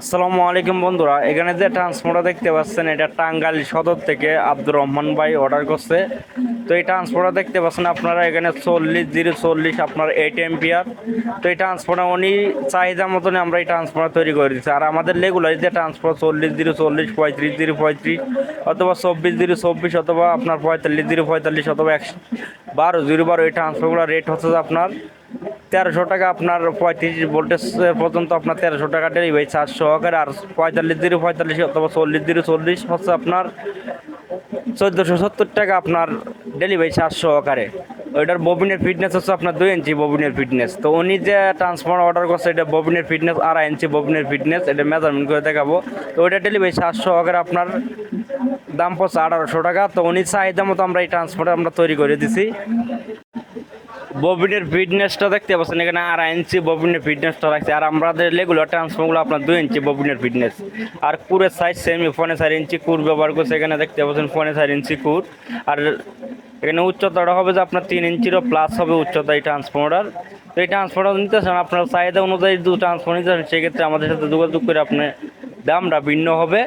আসসালামু আলাইকুম বন্ধুরা, এখানে যে ট্রান্সফর্মার দেখতে পাচ্ছেন, এটা টাঙ্গাইল সদর থেকে আব্দুর রহমান ভাই অর্ডার করছে। তো এই ট্রান্সফর্মার দেখতে পাচ্ছেন আপনারা, এখানে চল্লিশ, জিরো চল্লিশ আপনার এইট এম্পিয়ার তো এই ট্রান্সফর্মার উনি চাহিদা মতন আমরা এই ট্রান্সফর্মার তৈরি করে দিচ্ছি। আর আমাদের রেগুলার যে ট্রান্সফর্মার চল্লিশ, জিরো চল্লিশ, পঁয়ত্রিশ, জিরো পঁয়ত্রিশ, অথবা চব্বিশ, জিরো চব্বিশ, অথবা আপনার পঁয়তাল্লিশ, জিরো পঁয়তাল্লিশ, অথবা একশো, বারো, জিরো বারো, এই ট্রান্সফর্মার রেট হচ্ছে আপনার তেরোশো টাকা আপনার পঁয়ত্রিশ ভোল্টেজ পর্যন্ত আপনার তেরোশো টাকা ডেলিভারি চার্জ সহকারে, আর পঁয়তাল্লিশ জিরো পঁয়তাল্লিশ অথবা চল্লিশ জিরো চল্লিশ হচ্ছে আপনার চোদ্দোশো সত্তর টাকা আপনার ডেলিভারি চার্জ সহকারে। ওইটার ববিনের ফিটনেস হচ্ছে আপনার দুই ইঞ্চি ববিনের ফিটনেস তো উনি যে ট্রান্সফর্মার অর্ডার করছে, এটা ববিনের ফিটনেস আড়াই ইঞ্চি ববিনের ফিটনেস এটা মেজারমেন্ট করে দেখাবো। তো ওইটা ডেলিভারি চার্জ সহকারে আপনার দাম পড়ছে আঠারোশো টাকা। তো উনি চাহিদা মতো আমরা এই ট্রান্সফর্মার আমরা তৈরি করে দিছি। ববিনের ফিটনেসটা দেখতে পাচ্ছেন, এখানে আড়াই ইঞ্চি ববিনের ফিটনেসটা রাখছে। আর আমাদের রেগুলার ট্রান্সফর্মগুলো আপনার দুই ইঞ্চি ববিনের ফিটনেস আর কুরের সাইজ সেমি ফোনে চার ইঞ্চি কুর ব্যবহার করছে, এখানে দেখতে পাচ্ছেন ফোনে চার ইঞ্চি কুর। আর এখানে উচ্চতাটা হবে যে আপনার তিন ইঞ্চিরও প্লাস হবে উচ্চতা এই ট্রান্সফর্মার তো এই ট্রান্সফর্মার নিতে চান আপনার চাহিদা অনুযায়ী দু ট্রান্সফর্মার নিতে চান, সেক্ষেত্রে আমাদের সাথে যোগাযোগ করে আপনি দামটা ভিন্ন হবে।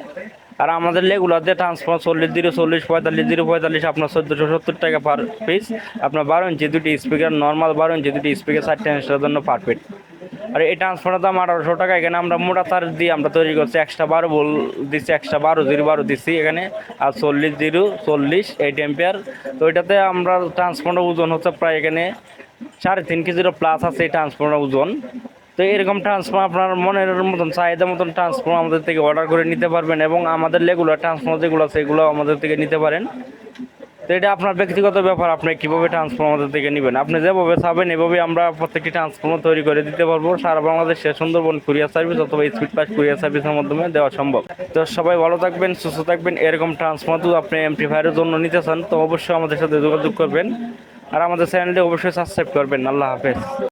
আর আমাদের লেগুলার যে ট্রান্সফর্মার চল্লিশ জিরো চল্লিশ, পঁয়তাল্লিশ জিরো, পঁয়তাল্লিশ, আপনার চোদ্দোশো সত্তর টাকা পার পিস আপনার বারো ইঞ্চি দুটি স্পিকার নর্মাল বারো ইঞ্চি দুটি স্পিকার ষাট টেন্সের জন্য পারফেক্ট আর এই ট্রান্সফারের দাম আঠারোশো টাকা, এখানে আমরা মোটা তার দিয়ে আমরা তৈরি করছি এক্সট্রা বারো বল দিচ্ছি এক্সট্রা বারো, জিরো বারো দিচ্ছি এখানে। আর চল্লিশ জিরো চল্লিশ এইট এম্পিয়ার তো এটাতে আমরা ট্রান্সফারের ওজন হচ্ছে প্রায় এখানে সাড়ে তিন কেজিরও প্লাস আছে এই ট্রান্সফারের ওজন। তো এরকম ট্রান্সফার আপনার মনের মতন, চাহিদা মতন ট্রান্সফার আমাদের থেকে অর্ডার করে নিতে পারবেন এবং আমাদের রেগুলার ট্রান্সফার যেগুলো এগুলো আমাদের থেকে নিতে পারেন। তো এটা আপনার ব্যক্তিগত ব্যাপার, আপনি কীভাবে ট্রান্সফার আমাদের থেকে নেবেন? আপনি যেভাবে চাবেন এভাবে আমরা প্রত্যেকটি ট্রান্সফর্মার তৈরি করে দিতে পারব। সারা বাংলাদেশে সুন্দরবন কুরিয়ার সার্ভিস অথবা স্পিড পাস কুরিয়ার সার্ভিসের মাধ্যমে দেওয়া সম্ভব। তো সবাই ভালো থাকবেন, সুস্থ থাকবেন। এরকম ট্রান্সফর্মার যদি আপনি এমপ্লিফায়ারের জন্য নিতে চান, তো অবশ্যই আমাদের সাথে যোগাযোগ করবেন। আর আমাদের চ্যানেলটি অবশ্যই সাবস্ক্রাইব করবেন। আল্লাহ হাফেজ।